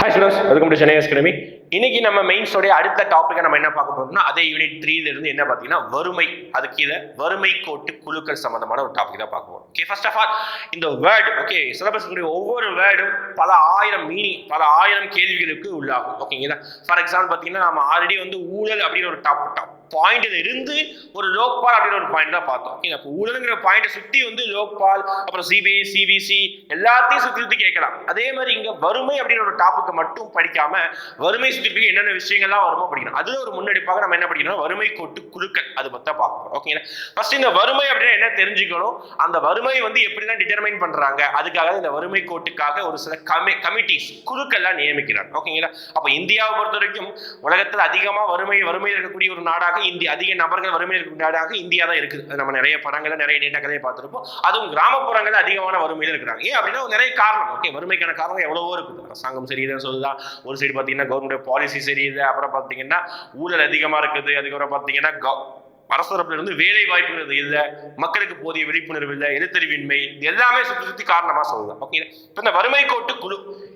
Students welcome to Chennai academy இன்னைக்கு நம்ம மெயின்ஸோடைய அடுத்த டாப்பிக்கை நம்ம என்ன பார்க்க போறோம்னா அதே யூனிட் த்ரீல இருந்து என்ன பார்த்தீங்கன்னா வறுமை அது கீழே வறுமை கோட்டு குழுக்கள் சம்பந்தமான ஒரு டாபிக் தான் பார்க்க போறோம். ஓகே ஃபர்ஸ்ட் ஆஃப் ஆல் இந்த வேர்டு ஓகே சிலபஸ் ஒவ்வொரு வேர்டும் பல ஆயிரம் மீனிங் பல ஆயிரம் கேள்விகளுக்கு உள்ளாகும். ஓகேங்களா ஃபார் எக்ஸாம்பிள் பார்த்தீங்கன்னா நம்ம ஆல்ரெடி வந்து ஊழல் அப்படின்னு ஒரு டாப் டாப் பாயிண்ட்ல இருந்து ஒரு லோக்பால் அப்படின்னு ஒரு பாயிண்ட் தான் பார்த்தோம். ஓகே அப்போ ஊழலுங்கிற பாயிண்ட்டை சுற்றி வந்து லோக்பால் அப்புறம் சிபிஐ சிபிசி எல்லாத்தையும் சுற்றி சுற்றி கேட்கலாம். அதே மாதிரி இங்கே வறுமை அப்படின்ற ஒரு டாப்புக்கு மட்டும் படிக்காம வறுமை சுற்றி என்னென்ன விஷயங்கள்லாம் வருமோ படிக்கணும். அதுல ஒரு முன்னெடுப்பாக நம்ம என்ன படிக்கணும் வறுமை கோட்டு குழுக்கள் அது பத்தா பார்க்கணும் ஓகேங்களா ஃபர்ஸ்ட் இந்த வறுமை அப்படின்னு என்ன தெரிஞ்சுக்கணும்? அந்த வறுமை வந்து எப்படிலாம் டிட்டர்மைன் பண்றாங்க? அதுக்காக இந்த வறுமை கோட்டுக்காக ஒரு சில கமி கமிட்டிஸ் குழுக்கள்லாம் நியமிக்கிறாங்க. ஓகேங்களா அப்போ இந்தியாவை பொறுத்த வரைக்கும் உலகத்தில் அதிகமாக வறுமை வறுமையில் இருக்கக்கூடிய ஒரு நாடாக இந்தியா அதிக நபர்கள் வறுமை இருக்கக்கூடிய நாடாக இந்தியா தான் இருக்குது. நம்ம நிறைய படங்களை நிறைய டேட்டாக்களையும் பார்த்துருப்போம். அதுவும் கிராமப்புறங்கள் அதிகமான வறுமையில் இருக்கிறாங்க. ஏன் அப்படின்னா நிறைய காரணம். ஓகே வறுமைக்கான காரணம் எவ்வளவோ இருக்குது. அரசாங்கம் சரியில்லைன்னு சொல்லுதா? ஒரு சைடு பார்த்தீங்கன்னா கவர்மெண்ட் பாலிசி சரியுது அப்புறம் பார்த்தீங்கன்னா ஊழல் அதிகமாக இருக்குது. அதுக்கப்புறம் பார்த்தீங்கன்னா கவ- அரசு தரப்புல இருந்து வேலை வாய்ப்புகள் இல்லை. மக்களுக்கு போதிய விழிப்புணர்வு இல்லை. எழுத்தறிவின்மை. இது எல்லாமே சுற்றி சுற்றி காரணமா சொல்லுதான் ஓகே இப்போ இந்த வறுமை கோட்டு குழு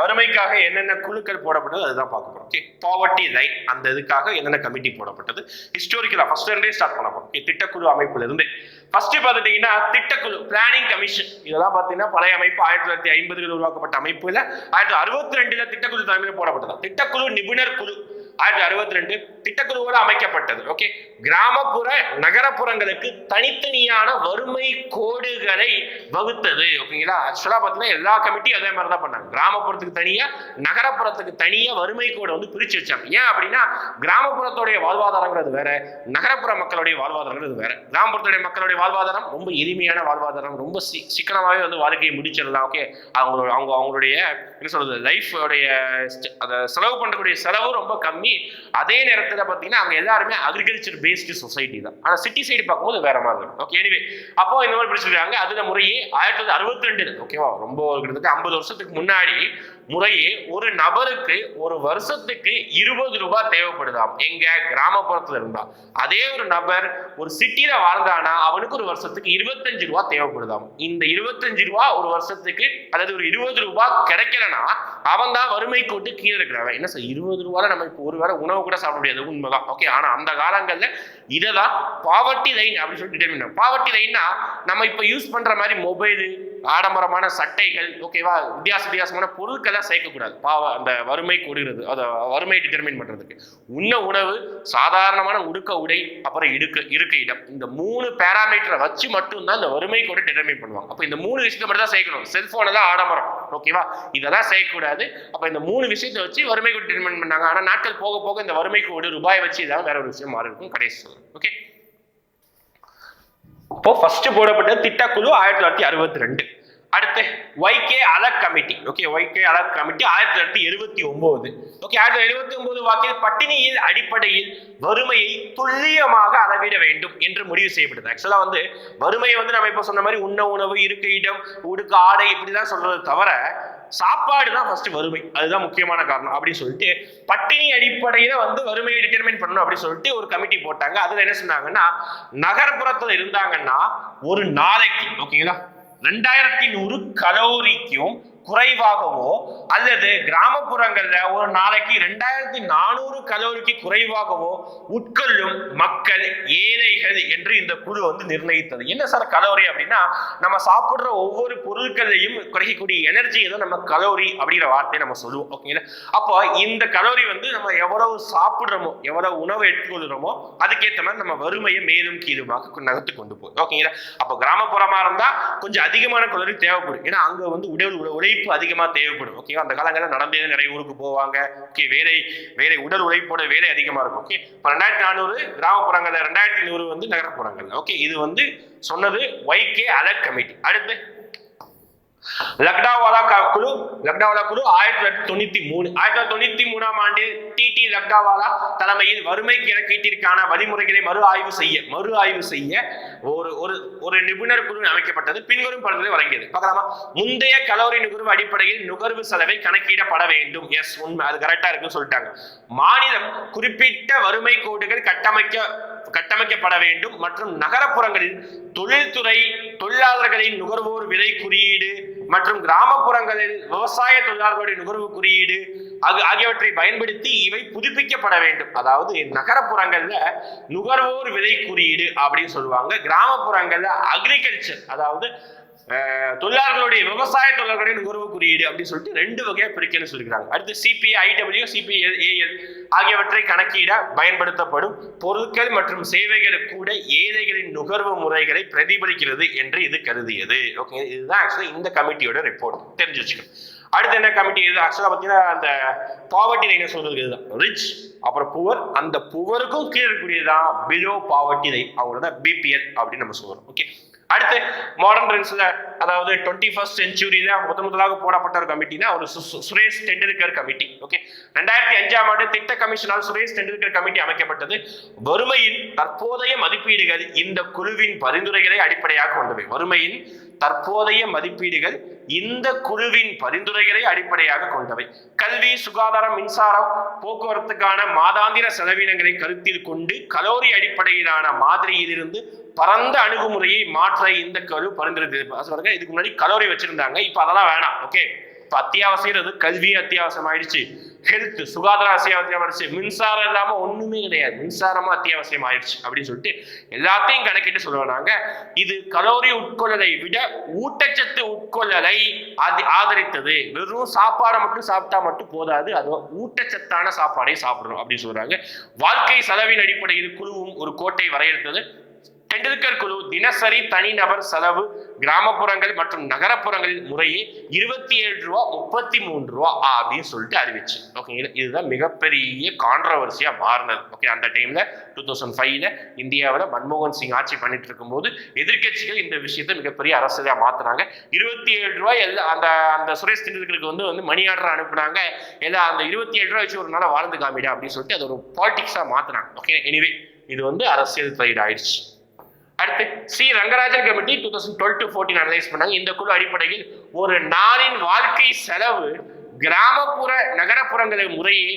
வறுமைக்காக என்னென்ன குழுக்கள் போடப்பட்டது அதுதான் பார்க்க போறோம். ஓகே பாவர்ட்டி லைன் அந்த இதுக்காக என்னென்ன கமிட்டி போடப்பட்டது? ஹிஸ்டோரிக்கலா ஃபர்ஸ்ட் இருந்தே ஸ்டார்ட் பண்ண போறோம். திட்டக்குழு அமைப்புல இருந்து ஃபர்ஸ்ட் பார்த்துட்டீங்கன்னா திட்டக்குழு பிளானிங் கமிஷன் இதெல்லாம் பார்த்தீங்கன்னா பழைய அமைப்பு ஆயிரத்தி தொள்ளாயிரத்தி ஐம்பதுகளில் உருவாக்கப்பட்ட அமைப்புல ஆயிரத்தி அறுபத்தி ரெண்டுல திட்டக்குழு தலைமையில் போடப்பட்டது. திட்டக்குழு நிபுணர் குழு. ஆயிரத்தி அறுபத்தி ரெண்டு திட்டக்குழுவோடு அமைக்கப்பட்டது. ஓகே கிராமப்புற நகரப்புறங்களுக்கு தனித்தனியான வறுமை கோடுகளை வகுத்தது. ஓகேங்களா ஆக்சுவலாக பார்த்தீங்கன்னா எல்லா கமிட்டியும் அதே மாதிரி தான் பண்ணாங்க. கிராமப்புறத்துக்கு தனியாக நகரப்புறத்துக்கு தனியாக வறுமை கோடை வந்து பிரித்து வச்சாங்க. ஏன் அப்படின்னா கிராமப்புறத்துடைய வாழ்வாதாரங்கிறது வேற நகரப்புற மக்களுடைய வாழ்வாதாரங்கிறது வேற. கிராமப்புறத்துடைய மக்களுடைய வாழ்வாதாரம் ரொம்ப எளிமையான வாழ்வாதாரம். ரொம்ப சி சிக்கனமாகவே வந்து வாழ்க்கையை முடிச்சிடலாம். ஓகே அவங்களோட அவங்க அவங்களுடைய என்ன சொல்றது லைஃபோடைய அதை செலவு பண்ணக்கூடிய செலவு ரொம்ப கம்மி அதே நேரத்தில் பார்த்தீங்கன்னா அவங்க எல்லாருமே அக்ரிகல்ச்சர் பேஸ்டு சொசைட்டி தான். ஆனால் சிட்டி சைடு பார்க்கும்போது வேற மாதிரி இருக்கும். ஓகே எனிவே அப்போ இந்த மாதிரி பிடிச்சிருக்காங்க. அதுல முறையே ஆயிரத்தி தொள்ளாயிரத்தி அறுபத்தி ரெண்டு ஓகேவா ரொம்ப கிட்டத்தட்ட ஐம்பது வருஷத்துக்கு முன்னாடி முறையே ஒரு நபருக்கு ஒரு வருஷத்துக்கு இருபது ரூபாய் தேவைப்படுதாம். எங்க கிராமப்புறத்துல இருந்தா. அதே ஒரு நபர் ஒரு சிட்டியில வாழ்ந்தானா அவனுக்கு ஒரு வருஷத்துக்கு இருபத்தஞ்சு ரூபாய் தேவைப்படுதாம். இந்த இருபத்தஞ்சு ரூபாய் ஒரு வருஷத்துக்கு அதாவது ஒரு இருபது ரூபாய் கிடைக்கலனா அவன் தான் வறுமை கோட்டு கீழே இருக்கிறவன் என்ன சார் இருபது ரூபாய் நம்ம இப்போ ஒரு வேளை உணவு கூட சாப்பிட முடியாது. உண்மைதான். ஓகே ஆனா அந்த காலங்கள்ல இததான் பாவர்ட்டி லைன் அப்படின்னு சொல்லிட்டு டிட்டர்மின் பாவர்ட்டி லைன்னா நம்ம இப்போ யூஸ் பண்ற மாதிரி மொபைலு ஆடம்பரமான சட்டைகள் ஓகேவா வித்தியாச வித்தியாசமான பொருட்களை சேர்க்கக்கூடாது. பாவம் அந்த வறுமை கூடுகிறது. அதை வறுமை டிட்டர்மின் பண்ணுறதுக்கு உண்ண உணவு சாதாரணமான உடுக்க உடை அப்புறம் இடுக்க இருக்க இடம். இந்த மூணு பேராமீட்டரை வச்சு மட்டும்தான் இந்த வறுமை கூட டிட்டர்மின் பண்ணுவாங்க. அப்போ இந்த மூணு விஷயத்தை மட்டும் தான் சேர்க்கணும் செல்ஃபோனை தான் ஆடம்பரம். ஓகேவா இதெல்லாம் செய்யக்கூடாது அப்போ இந்த மூணு விஷயத்தை வச்சு வறுமை கூட டிட்டர்மின் பண்ணாங்க. ஆனால் நாட்கள் போக போக இந்த வறுமை கூட ரூபாய் வச்சு இதான் வேற ஒரு விஷயம் மாறி இருக்கும் கடைசி. ஓகே அப்போ ஃபர்ஸ்ட் போடப்பட்ட திட்டக்குழு ஆயிரத்தி தொள்ளாயிரத்தி அறுபத்தி ரெண்டு. அடுத்து YK Alagh committee okay YK Alagh committee ஆயிரத்தி தொள்ளாயிரத்தி எழுபத்தி ஒன்பது ஓகே ஆயிரத்தி தொள்ளாயிரத்தி எழுபத்தி ஒன்பது வாக்கில் பட்டினியின் அடிப்படையில் வறுமையை துல்லியமாக அளவிட வேண்டும் என்று முடிவு செய்யப்படுது ஆக்சுவலாக வந்து வறுமையை வந்து நம்ம இப்போ சொன்ன மாதிரி உண்ண உணவு இருக்க இடம் உடுக்க ஆடை இப்படி தான் சொல்றது தவிர சாப்பாடு தான் ஃபர்ஸ்ட் வறுமை. அதுதான் முக்கியமான காரணம் அப்படின்னு சொல்லிட்டு பட்டினி அடிப்படையில வந்து வறுமையை டிட்டர்மைன் பண்ணணும் அப்படின்னு சொல்லிட்டு ஒரு கமிட்டி போட்டாங்க. அதுல என்ன சொன்னாங்கன்னா நகர்ப்புறத்துல இருந்தாங்கன்னா ஒரு நாளைக்கு. ஓகேங்களா ரெண்டாயிரத்தி நூறு கலோரிக்கும் குறைவாகவோ அல்லது கிராமப்புறங்கள்ல ஒரு நாளைக்கு ரெண்டாயிரத்தி நானூறு கலோரிக்கு குறைவாகவோ உட்கொள்ளும் மக்கள் ஏழைகள் என்று இந்த குழு வந்து நிர்ணயித்தது. என்ன சார் கலோரி அப்படின்னா நம்ம சாப்பிடுற ஒவ்வொரு பொருட்களையும் குறைக்கக்கூடிய எனர்ஜியை தான் நம்ம கலோரி அப்படிங்கிற வார்த்தையை நம்ம சொல்லுவோம். ஓகேங்களா அப்போ இந்த கலோரி வந்து நம்ம எவ்வளவு சாப்பிடுறோமோ எவ்வளவு உணவு எடுத்துக்கொள்கிறோமோ அதுக்கேற்ற மாதிரி நம்ம வறுமையை மேலும் கீழுமாக நகர்த்து கொண்டு போகுது ஓகேங்களா அப்போ கிராமப்புறமா இருந்தா கொஞ்சம் அதிகமான கலோரி தேவைப்படும். ஏன்னா அங்க வந்து உடல் உழை- உழைப்பு அதிகமா தேவைப்படும் ஓகேவா அந்த காலங்களில் நடந்தே நிறைய ஊருக்கு போவாங்க ஓகே வேலை வேலை உடல் உழைப்போட வேலை அதிகமா இருக்கும் ஓகே இப்போ ரெண்டாயிரத்தி நானூறு கிராமப்புறங்களில் ரெண்டாயிரத்தி நூறு வந்து நகரப்புறங்கள்ல ஓகே இது வந்து சொன்னது ஒய்கே அலர்ட் கமிட்டி அடுத்து? லக்டாவாலா க- குழு லக்டாவாலா குழு ஆயிரத்தி தொள்ளாயிரத்தி தொண்ணூத்தி மூணு ஆயிரத்தி தொள்ளாயிரத்தி தொண்ணூத்தி மூணாம் ஆண்டில் டி டி லக்டாவாலா தலைமையில் வறுமை கிழக்கீட்டிற்கான வழிமுறைகளை மறு ஆய்வு செய்ய மறு ஆய்வு செய்ய ஒரு ஒரு ஒரு நிபுணர் குழு அமைக்கப்பட்டது. பின்வரும் பலன்களை வழங்கியது. பார்க்கலாமா? முந்தைய கலோரி நுகர்வு அடிப்படையில் நுகர்வு செலவை கணக்கிடப்பட வேண்டும். எஸ் உண்மை. அது கரெக்டா இருக்குன்னு சொல்லிட்டாங்க. மாநிலம் குறிப்பிட்ட வறுமை கோடுகள் கட்டமைக்க கட்டமைக்கப்பட வேண்டும். மற்றும் நகரப்புறங்களில் தொழில்துறை தொழிலாளர்களின் நுகர்வோர் விலை குறியீடு மற்றும் கிராமப்புறங்களில் விவசாய தொழிலாளர்களுடைய நுகர்வு குறியீடு அது ஆகியவற்றை பயன்படுத்தி இவை புதுப்பிக்கப்பட வேண்டும். அதாவது நகரப்புறங்கள்ல நுகர்வோர் விலை குறியீடு அப்படின்னு சொல்லுவாங்க. கிராமப்புறங்கள்ல அக்ரிகல்ச்சர் அதாவது தொழிலாளர்களுடைய விவசாய தொழிலாளர்களின் உறவு குறியீடு அப்படின்னு சொல்லிட்டு ரெண்டு வகையா பிரிக்கணும்னு சொல்லிக்கிறாங்க அடுத்து சிபி ஐடபிள்யூ சிபிஎல் ஏஎல் ஆகியவற்றை கணக்கிட பயன்படுத்தப்படும் பொருட்கள் மற்றும் சேவைகள் கூட ஏழைகளின் நுகர்வு முறைகளை பிரதிபலிக்கிறது என்று இது கருதியது. ஓகே இதுதான் ஆக்சுவலாக இந்த கமிட்டியோட ரிப்போர்ட் தெரிஞ்சு வச்சுக்கணும். அடுத்து என்ன கமிட்டி? இது ஆக்சுவலாக பார்த்தீங்கன்னா அந்த பாவர்ட்டி லைனை சொல்றது இதுதான். ரிச் அப்புறம் புவர் அந்த புவருக்கும் கீழே இருக்கக்கூடியதுதான் பிலோ பாவர்ட்டி லைன் அவங்களோட பிபிஎல் அப்படின்னு நம்ம சொல்றோம். ஓகே அடுத்து மாடர்ன் ட்ரெண்ட்ஸில் அதாவது டுவெண்ட்டி ஃபர்ஸ்ட் செஞ்சுரியில முத முதலாக போடப்பட்ட ஒரு கமிட்டினா ஒரு சுரேஷ் டெண்டுல்கர் கமிட்டி ஓகே ரெண்டாயிரத்தி அஞ்சாம் ஆண்டு திட்ட கமிஷனால் சுரேஷ் டெண்டுல்கர் கமிட்டி அமைக்கப்பட்டது. வறுமையின் தற்போதைய மதிப்பீடுகள் இந்த குழுவின் பரிந்துரைகளை அடிப்படையாக கொண்டவை. வறுமையின் தற்போதைய மதிப்பீடுகள் இந்த குழுவின் பரிந்துரைகளை அடிப்படையாக கொண்டவை. கல்வி சுகாதாரம் மின்சாரம் போக்குவரத்துக்கான மாதாந்திர செலவினங்களை கருத்தில் கொண்டு கலோரி அடிப்படையிலான மாதிரியிலிருந்து பரந்த அணுகுமுறையை மாற்ற இந்த குழு பரிந்துரை அது இதுக்கு முன்னாடி கலோரி வச்சிருந்தாங்க. இப்போ அதெல்லாம் வேணாம். ஓகே இப்போ அத்தியாவசியது கல்வி அத்தியாவசியம் ஆயிடுச்சு. ஹெல்த் சுகாதார அத்தியாவசியம் ஆயிடுச்சு. மின்சாரம் இல்லாமல் ஒன்றுமே கிடையாது. மின்சாரமும் அத்தியாவசியம் ஆயிடுச்சு அப்படின்னு சொல்லிட்டு எல்லாத்தையும் கணக்கிட்டு சொல்லுவாங்க இது கலோரி உட்கொள்ளலை விட ஊட்டச்சத்து உட்கொள்ளலை ஆதி- ஆதரித்தது. வெறும் சாப்பாடை மட்டும் சாப்பிட்டா மட்டும் போதாது. அது ஊட்டச்சத்தான சாப்பாடையும் சாப்பிடணும் அப்படின்னு சொல்றாங்க. வாழ்க்கை செலவின் அடிப்படையில் குழுவும் ஒரு கோட்டை வரையறுத்தது. டெண்டுல்கர் குழு தினசரி தனிநபர் செலவு கிராமப்புறங்கள் மற்றும் நகரப்புறங்களில் முறையே இருபத்தி ஏழு ரூபா முப்பத்தி மூணு ரூபா அப்படின்னு சொல்லிட்டு அறிவிச்சு. ஓகேங்களா இதுதான் மிகப்பெரிய கான்ட்ரவர்சியா மாறினது. ஓகே அந்த டைம்ல டூ தௌசண்ட் ஃபைவ்ல இந்தியாவில் மன்மோகன் சிங் ஆட்சி பண்ணிட்டு இருக்கும்போது எதிர்க்கட்சிகள் இந்த விஷயத்தை மிகப்பெரிய அரசியலாக மாத்துனாங்க. இருபத்தி ஏழு ரூபாய் எல்லா அந்த அந்த சுரேஷ் டெண்டுல்கருக்கு வந்து வந்து மணி ஆர்டர் அனுப்புனாங்க. எல்லாம் அந்த இருபத்தி ஏழு ரூபாய் வச்சு ஒரு நாளை வாழ்ந்து காமிடா அப்படின்னு சொல்லிட்டு அது ஒரு பாலிட்டிக்ஸாக மாத்துனாங்க. ஓகே எனிவே இது வந்து அரசியல் ட்ரைட் ஆயிடுச்சு. அடுத்து Shri Rangarajan committee two thousand twelve to fourteen analyse பண்ணாங்க. இந்த குழு அடிப்படையில் ஒரு நாளின் வாழ்க்கை செலவு கிராமப்புற நகரப்புறங்களை முறையே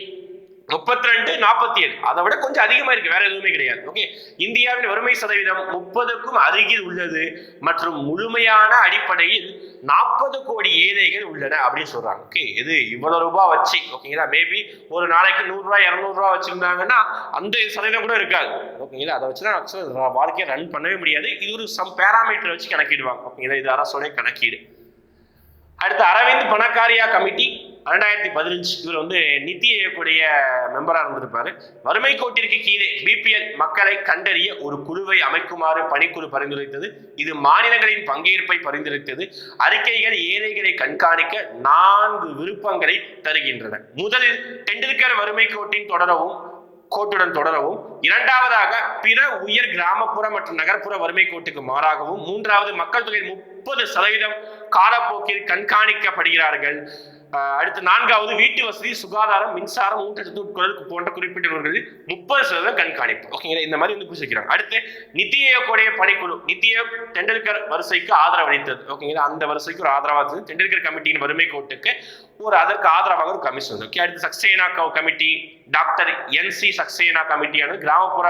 முப்பத்தி ரெண்டு நாற்பத்தி ஏழு அதை விட கொஞ்சம் அதிகமா இருக்கு வேற எதுவுமே கிடையாது. ஓகே இந்தியாவின் வறுமை சதவீதம் முப்பதுக்கும் அருகில் உள்ளது. மற்றும் முழுமையான அடிப்படையில் நாற்பது கோடி ஏழைகள் உள்ளன அப்படின்னு சொல்றாங்க. ஓகே இது இவ்வளவு ரூபாய் வச்சு ஓகேங்களா மேபி ஒரு நாளைக்கு நூறுரூவா இரநூறுவா வச்சிருந்தாங்கன்னா அந்த சதவீதம் கூட இருக்காது. ஓகேங்களா அதை வச்சு தான் வாழ்க்கையை ரன் பண்ணவே முடியாது. இது ஒரு சம் பேராமீட்டர் வச்சு கணக்கிடுவாங்க. ஓகேங்களா இது அரசோடைய கணக்கீடு. அடுத்து அரவிந்த் பணக்காரியா கமிட்டி. ரெண்டாயிரத்தி பதினஞ்சு இவர் வந்து நிதி ஆயோக்குடைய மெம்பராக இருந்திருப்பாரு. வறுமை கோட்டிற்கு கீழே பிபிஎல் மக்களை கண்டறிய ஒரு குழுவை அமைக்குமாறு பணிக்குழு பரிந்துரைத்தது. இது மாநிலங்களின் பங்கேற்பை பரிந்துரைத்தது. அறிக்கைகள் ஏழைகளை கண்காணிக்க நான்கு விருப்பங்களை தருகின்றன. முதலில் டெண்டுல்கர் வறுமை கோட்டின் தொடரவும் கோட்டுடன் தொடரவும் இரண்டாவதாக பிற உயர் கிராமப்புற மற்றும் நகர்ப்புற வறுமை கோட்டுக்கு மாறாகவும் மூன்றாவது மக்கள் தொகையில் முப்பது சதவீதம் காலப்போக்கில் கண்காணிக்கப்படுகிறார்கள். அடுத்து நான்காவது வீட்டு வசதி சுகாதாரம் மின்சாரம் ஊட்டச்சத்து உட்கொள்ளல் போன்ற குறிப்பிட்டவர்களில் முப்பது சதவீதம் கண்காணிப்பு. ஓகேங்களா இந்த மாதிரி வந்து குறிச்சிக்கிறாங்க அடுத்து நிதி ஆயோக்குடைய பணிக்குழு நிதி ஆயோக் டெண்டுல்கர் வரிசைக்கு ஆதரவு அளித்தது ஓகேங்களா அந்த வரிசைக்கு ஒரு ஆதரவாக இருந்தது டெண்டுல்கர் கமிட்டியின் வறுமை கோட்டுக்கு ஒரு அதற்கு ஆதரவாக ஒரு கமிஷன் ஓகே அடுத்து Saxena committee doctor N C Saxena கமிட்டியானது கிராமப்புற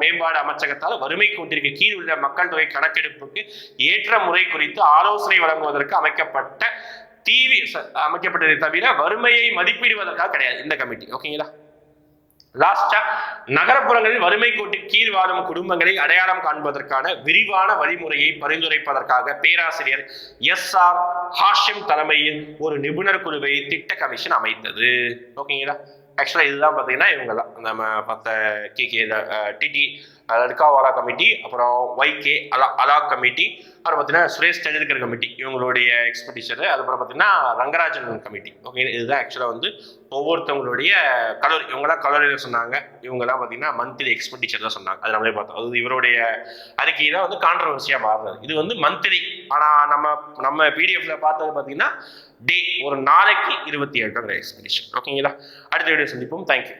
மேம்பாடு அமைச்சகத்தால் வறுமை கோட்டிற்கு கீழ் உள்ள மக்கள் தொகை கணக்கெடுப்புக்கு ஏற்ற முறை குறித்து ஆலோசனை வழங்குவதற்கு அமைக்கப்பட்ட தீவி ச- அமைக்கப்பட்டதை தவிர வறுமையை மதிப்பிடுவதற்காக கிடையாது. இந்த கமிட்டி ஓகேங்களா லாஸ்டா நகரப்புறங்களில் வறுமை கோட்டின் கீழ் வாழும் குடும்பங்களை அடையாளம் காண்பதற்கான விரிவான வழிமுறையை பரிந்துரைப்பதற்காக பேராசிரியர் எஸ் ஆர் ஹாஷிம் தலைமையில் ஒரு நிபுணர் குழுவை திட்ட கமிஷன் அமைத்தது. ஓகேங்களா ஆக்சுவலாக இதுதான் பார்த்தீங்கன்னா இவங்க தான் நம்ம பார்த்த K K DT Lakdawala committee அப்புறம் ஒய்கே அலா அலா கமிட்டி அப்புறம் பார்த்தீங்கன்னா சுரேஷ் டெண்டுல்கர் கமிட்டி இவங்களுடைய எக்ஸ்பெடிச்சர் அதுக்கப்புறம் பார்த்தீங்கன்னா ரங்கராஜன் கமிட்டி. ஓகே இதுதான் ஆக்சுவலாக வந்து ஒவ்வொருத்தவங்களுடைய கலோரி இவங்களாம் கலோரியில் சொன்னாங்க. இவங்கெல்லாம் பார்த்தீங்கன்னா மந்த்லி எக்ஸ்பெண்டிச்சர் தான் சொன்னாங்க. அது நம்மளே பார்த்தோம். அது இவருடைய அறிக்கை தான் வந்து கான்ட்ரவர்சியாக மாறுறது இது வந்து மந்த்லி ஆனால் நம்ம நம்ம பிடிஎஃப்ல பார்த்தது பார்த்தீங்கன்னா டே ஒரு நாளைக்கு இருபத்தி ஏழு எக்ஸ்பெடிஷன் ஓகேங்களா அடுத்த வீடியோ சந்திப்போம். தேங்க்யூ